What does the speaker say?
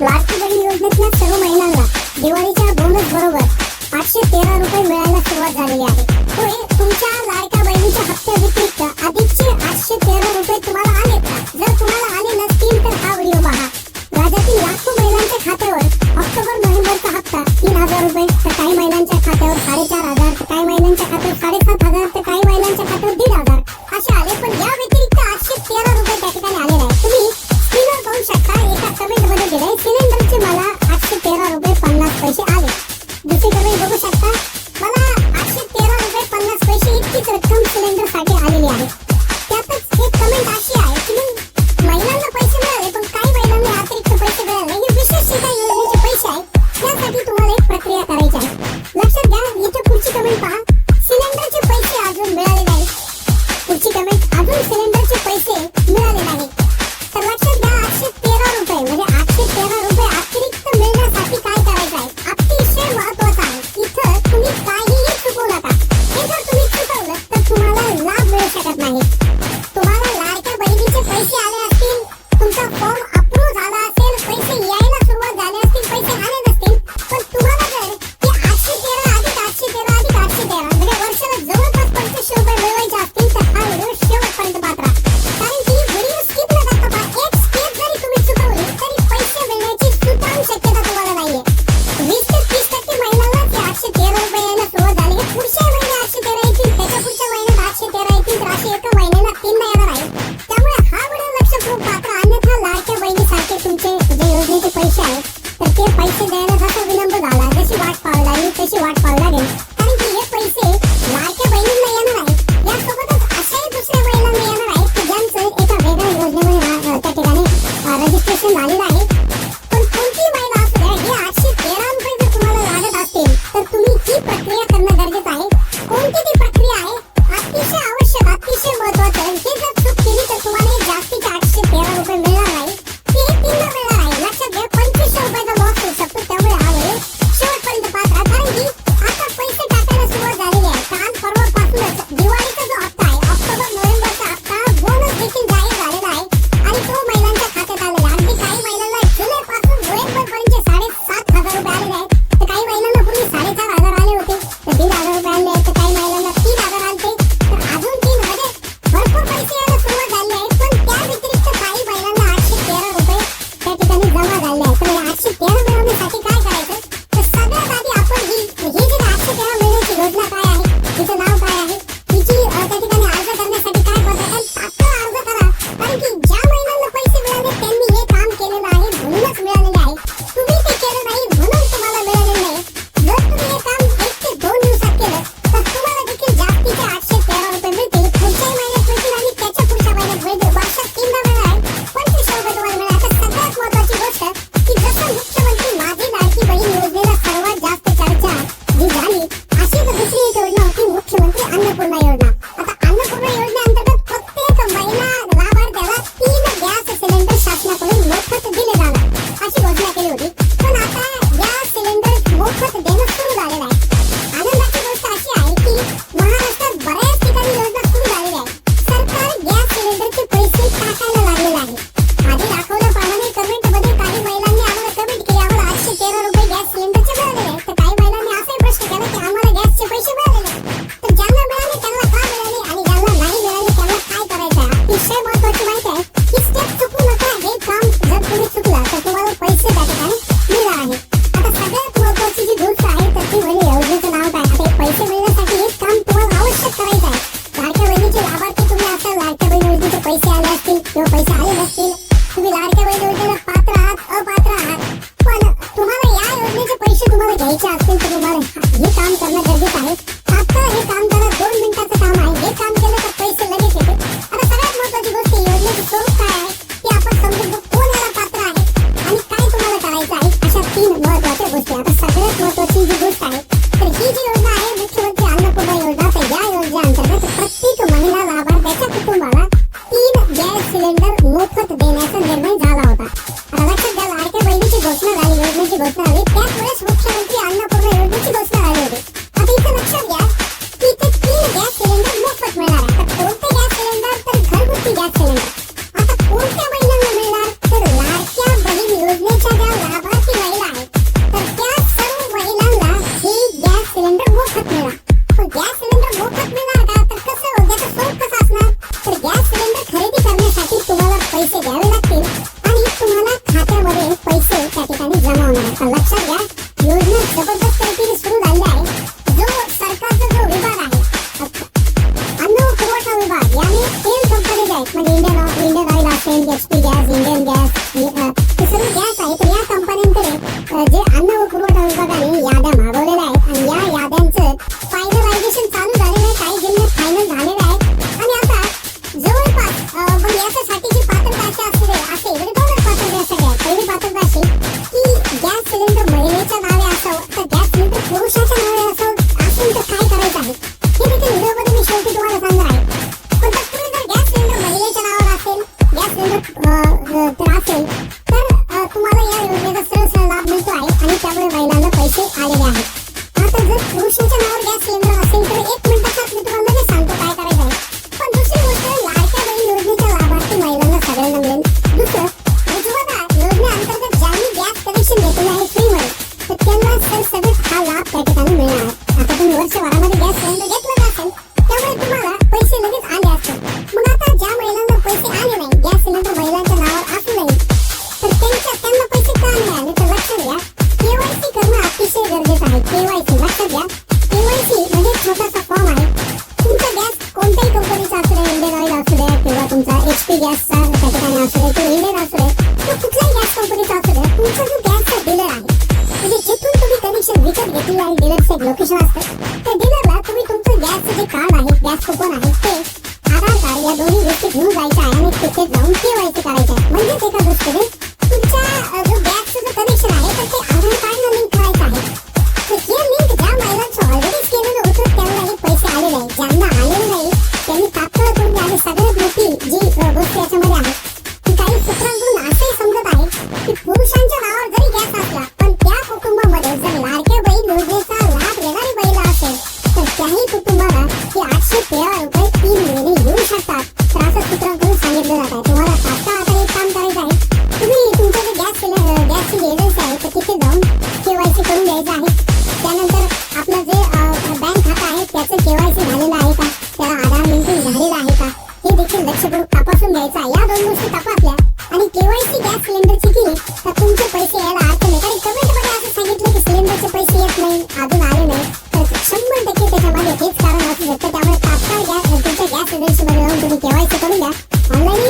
लाडकी योजनेतल्या सर्व महिलांना दिवाळीच्या बोनस बरोबर पाचशे तेरा रुपये मिळायला सुरुवात झालेली आहे. तो तुमच्या लाडक्या बहिणीच्या हप्त्या व्यतिरिक्त अधिकचे आठशे तेरा रुपये तुम्हाला आले. जर तुम्हाला आले नसतील तर हा व्हिडिओ पहा. राज्यातील लाखो महिलांच्या खात्यावर ऑक्टोबर नोव्हेंबरचा हप्ता तीन हजार रुपये. तर काही महिलांच्या खात्यावर साडेचार हजार पैसे वाट पावला मी वाट पाहू लागेल कारण की हे पैसे लाडक्या येणार यासोबतच अशाही दुसऱ्या महिलांना येणार आहे त्या ठिकाणी रजिस्ट्रेशन झालेलं आहे. करणं गरजेचं आहे कोणताही गॅसचा त्या ठिकाणी असू दे तो इंडियन असू दे किंवा कुठल्याही गॅस कंपनीचा असू दे तुमचा जो गॅसचा डीलर आहे म्हणजे जिथून तुम्ही कनेक्शन विकत घेतली आणि डीलरचं लोकेशन Yeah. ಸುಂದರೇಶ್ ಮರು ಅವ್ರಿಗೆ ಕೆ ವೈ ಸಿ ತಗೊಂಡ ಆನ್ಲೈನ್